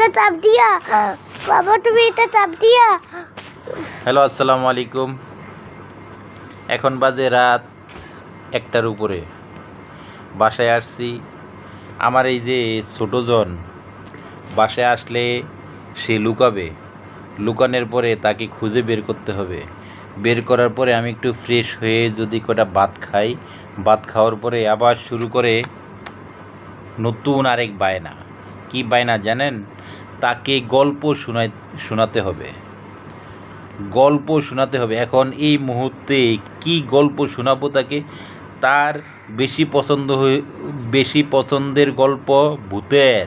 এটা চাপ দিয়া। বাবা তুমি এটা চাপ দিয়া। হ্যালো আসসালামু আলাইকুম। এখন বাজে রাত একটার উপরে। বাসায় আসছি। আমার এই যে ছোটো জন বাসায় আসলে সে লুকাবে। লুকানোর পরে তাকে খুঁজে বের করতে হবে। বের করার পরে আমি একটু ফ্রেশ হয়ে যদি কটা ভাত খাই ভাত খাওয়ার পরে আবার শুরু করে নতুন আরেক বায়না। কি বায়না জানেন? তাকে গল্প শোনাই, শোনাতে হবে। গল্প শোনাতে হবে। এখন এই মুহূর্তে কি গল্প শোনাবো তাকে? তার বেশি পছন্দ বেশি পছন্দের গল্প ভূতের।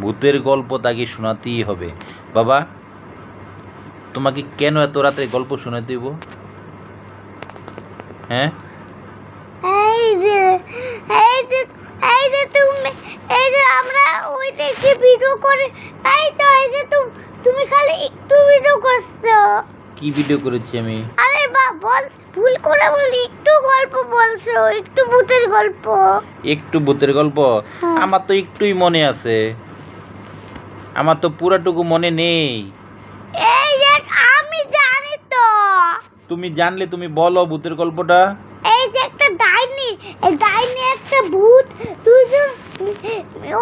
ভূতের গল্প তাকে শোনাতেই হবে। বাবা, তোমাকে কেন এত রাতে গল্প শোনাতে দিব হ্যাঁ? এই যে তুমি এই যে আমরা ওই দেখে ভিডিও করে এই তো এই যে তুমি তুমি খালি একটু ভিডিও করছ। কি ভিডিও করেছি আমি? আরে বা বল ভুল করে বলি একটু গল্প বলছো একটু ভূতের গল্প। একটু ভূতের গল্প? হ্যাঁ। আমার তো একটুই মনে আছে। আমার তো পুরাটুকু মনে নেই। এই যে আমি জানি তো। তুমি জানলে তুমি বলো ভূতের গল্পটা। ডাইনি একটা ভূত দুজন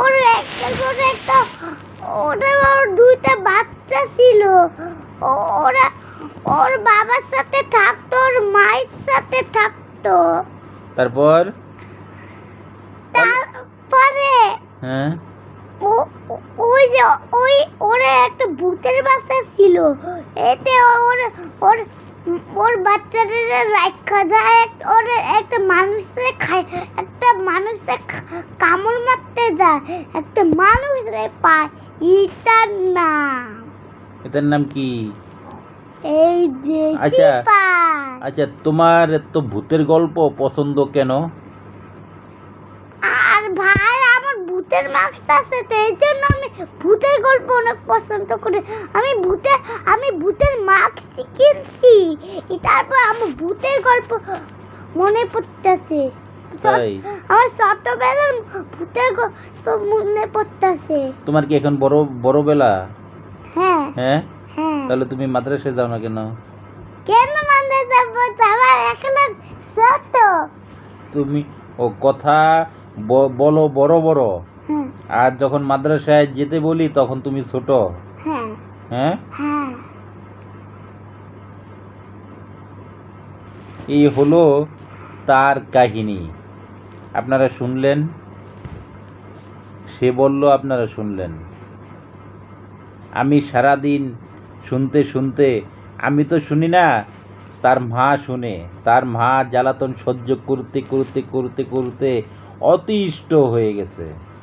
ওর একটা করে একটা ওদের ওর দুইটা বাচ্চা ছিল। ওরা ওর বাবার সাথে থাকতো ওর মায়ের সাথে থাকতো। তারপর? তারপরে হ্যাঁ? ওই যে ওই ওরা একটা ভূতের বাচ্চা ছিল। এতে ওর ওর ওর বাচ্চাদের রাখা যায় ওর একটা মানুষের খায় একটা মানুষের খা- কামড় মারতে যায় একটা মানুষ রে পায় এটার নাম। এটার নাম কি? এই যে আচ্ছা। আচ্ছা তোমার তো ভূতের গল্প পছন্দ কেন? আর ভাই ভূতের মাস্ক আছে তো এই জন্য আমি ভূতের গল্প অনেক পছন্দ করি। আমি ভূতের আমি ভূতের মাস্ক কিনছি তারপর আমার ভূতের গল্প মনে পড়তেছে। আমার ছোটবেলার ভূতের গল্প মনে পড়তেছে। তোমার কি এখন বড় বড় বেলা? হ্যাঁ। হ্যাঁ? হ্যাঁ। তাহলে তুমি মাদ্রাসায় যাও না কেন? কেন মানে যাব? আমার এখন ছোট। তুমি ও কথা বলো বড় বড়। আর যখন মাদ্রাসায় যেতে বলি তখন তুমি ছোট। হ্যাঁ। হ্যাঁ? হ্যাঁ। এই হলো তার কাহিনী। আপনারা শুনলেন? সে বলল আপনারা শুনলেন। আমি সারাদিন শুনতে শুনতে আমি তো শুনি না তার মা শুনে। তার মা জ্বালাতন সহ্য করতে করতে করতে করতে অতিষ্ঠ হয়ে গেছে।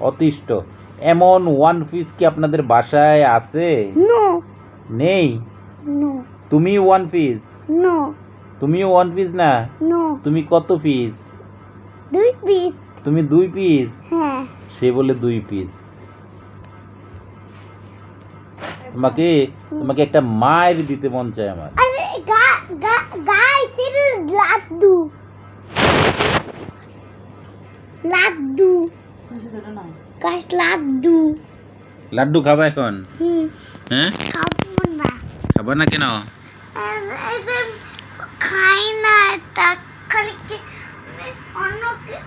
অতিষ্ঠ। এমন ওয়ান পিস কি আপনাদের বাসায় আছে? নো নেই? নো তুমি ওয়ান পিস নো তুমিও ওয়ান পিস না? নো তুমি কত পিস দুই পিস তুমি দুই পিস হ্যাঁ। সে বলে দুই পিস তোমাকে তোমাকে একটা মায়ের দিতে মন চায় আমার। লাড্ডু। লাড্ডু। গাইস লাড্ডু। লাড্ডু খাবা এখন? হুম। হ্যাঁ? খাব না। খাবা না কেন? খাই না। তা খালি কি অন্য